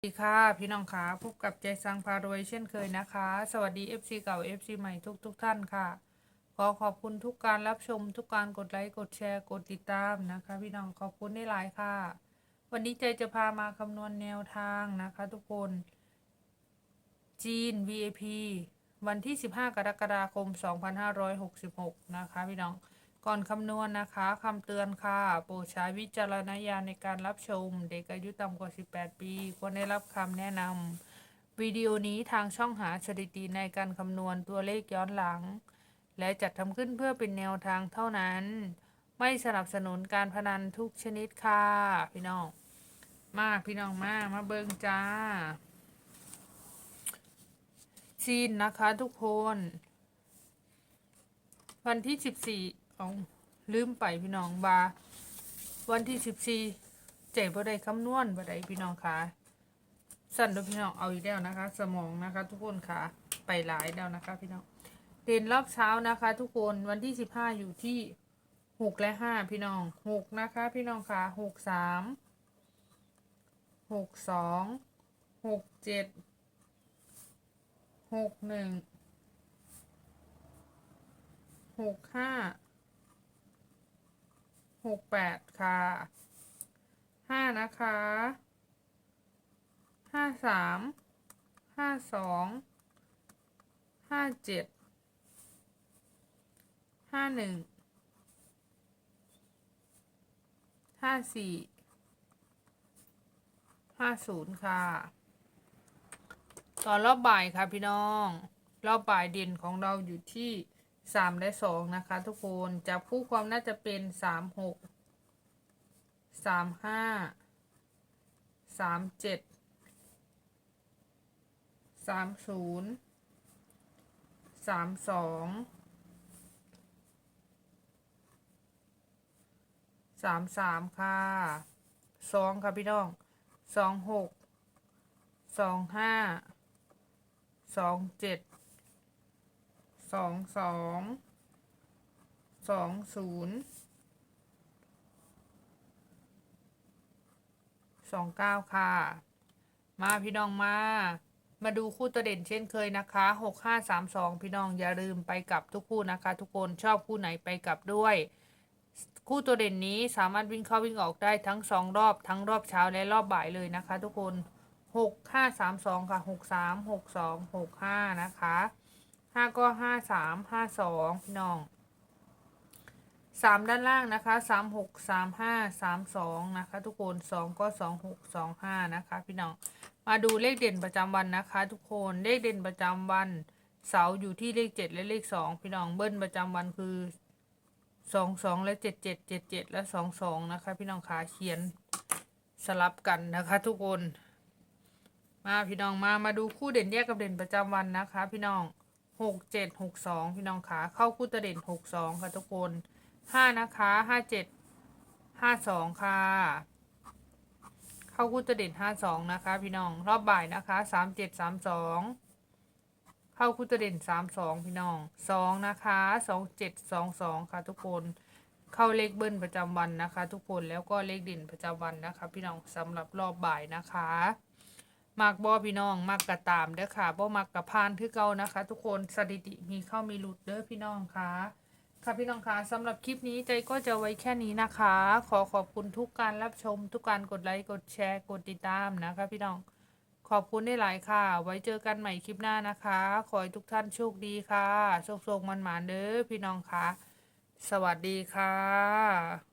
สวัสดีค่ะ พี่น้องคะพบกับใจสังพารวยเช่นเคยนะคะ สวัสดี FC เก่า FC ใหม่ทุกทุกท่านค่ะ ขอขอบคุณทุกการรับชม ทุกการกดไลค์กดแชร์กดติดตามนะคะ พี่น้องขอบคุณได้หลายค่ะ วันนี้ใจจะพามาคำนวณแนวทางนะคะทุกคน จีน VIP วันที่ 15 กรกฎาคม 2566 นะคะ พี่น้อง ก่อนคำนวณนะคะคำเตือนค่ะ โปรดใช้วิจารณญาณในการรับชม เด็กอายุต่ำกว่า 18 ปี ควรได้รับคำแนะนำวิดีโอนี้ทางช่องหาสถิติในการคำนวณตัวเลขย้อนหลัง และจัดทำขึ้นเพื่อเป็นแนวทางเท่านั้น ไม่สนับสนุนการพนันทุกชนิดค่ะ พี่น้อง มากพี่น้องมากมาเบิงจ้าจีนนะคะทุกคน วันที่สิบสี่ เอาลืมไปพี่น้องบาวันที่สิบสี่เจ็บบ่ได้คำนวณบ่ได้พี่น้องค่ะสั่นด้วยพี่น้องเอาอีกแล้วนะคะ สมองนะคะ ทุกคนค่ะไปหลายแล้วนะคะ พี่น้องเด่นรอบเช้านะคะ ทุกคนวันที่สิบห้าอยู่ที่หกและห้าพี่น้องหกนะคะ พี่น้องค่ะหกสามหกสองหกเจ็ดหกหนึ่งหกห้า หกแปดค่ะห้านะคะห้าสามห้าสองห้าเจ็ดห้าหนึ่งห้าสี่ห้าศูนย์ค่ะตอนรอบบ่ายค่ะพี่น้อง รอบบ่ายเด่นของเราอยู่ที่ สามและสองนะคะ ทุกคนจับคู่ความน่าจะเป็นสามหกสามห้าสามเจ็ดสามศูนย์สามสองสามสามค่ะสองค่ะพี่น้องสองหกสองห้าสองเจ็ด สองสองสองศูนย์สองเก้าค่ะ มาพี่น้องมา มาดูคู่ตัวเด่นเช่นเคยนะคะหกห้าสามสองพี่น้องอย่าลืมไปกับทุกคู่นะคะ ทุกคนชอบคู่ไหนไปกับด้วย คู่ตัวเด่นนี้สามารถวิ่งเข้าวิ่งออกได้ทั้งสองรอบทั้งรอบเช้าและรอบบ่ายเลยนะคะ ทุกคนหกห้าสามสองค่ะหกสามหกสองหกห้านะคะ ห้าก็ห้าสามห้าสองพี่น้องสามด้านล่างนะคะสามหกสามห้าสามสองนะคะ ทุกคนสองก็สองหกสองห้านะคะ พี่น้องมาดูเลขเด่นประจำวันนะคะ ทุกคนเลขเด่นประจำวันเสาร์อยู่ที่เลขเจ็ดและเลขสองพี่น้องเบิ้ลประจำวันคือสองสองและเจ็ดเจ็ดเจ็ดเจ็ดและสองสองนะคะ พี่น้องขาเขียนสลับกันนะคะ ทุกคน มาพี่น้องมามาดูคู่เด่นแยกกับเด่นประจำวันนะคะ พี่น้อง หกเจ็ดหกสองพี่น้องขาเข้าคู่ตัวเด่นหกสองค่ะทุกคนห้านะคะห้าเจ็ดห้าสองค่ะ เข้าคู่ตัวเด่นห้าสองนะคะ พี่น้องรอบบ่ายนะคะสามเจ็ดสามสองเข้าคู่ตัวเด่นสามสองพี่น้องสองนะคะสองเจ็ดสองสองค่ะทุกคนเข้าเลขเบิ้ลประจำวันนะคะ ทุกคนแล้วก็เลขเด่นประจำวันนะคะ พี่น้องสำหรับรอบบ่ายนะคะ มักบอพี่น้อง มักกระตามเด้อค่ะบ่มักกระพานคือเก่านะคะ ทุกคนสถิติมีเข้ามีหลุดเด้อพี่น้องค่ะค่ะพี่น้องคะสำหรับคลิปนี้ใจก็จะไว้แค่นี้นะคะ ขอขอบคุณทุกการรับชม ทุกการกดไลค์กดแชร์กดติดตามนะคะ พี่น้องขอบคุณได้หลายค่ะ ไว้เจอกันใหม่คลิปหน้านะคะ ขอให้ทุกท่านโชคดีค่ะโชคโชคมันหมานเด้อพี่น้องค่ะสวัสดีค่ะ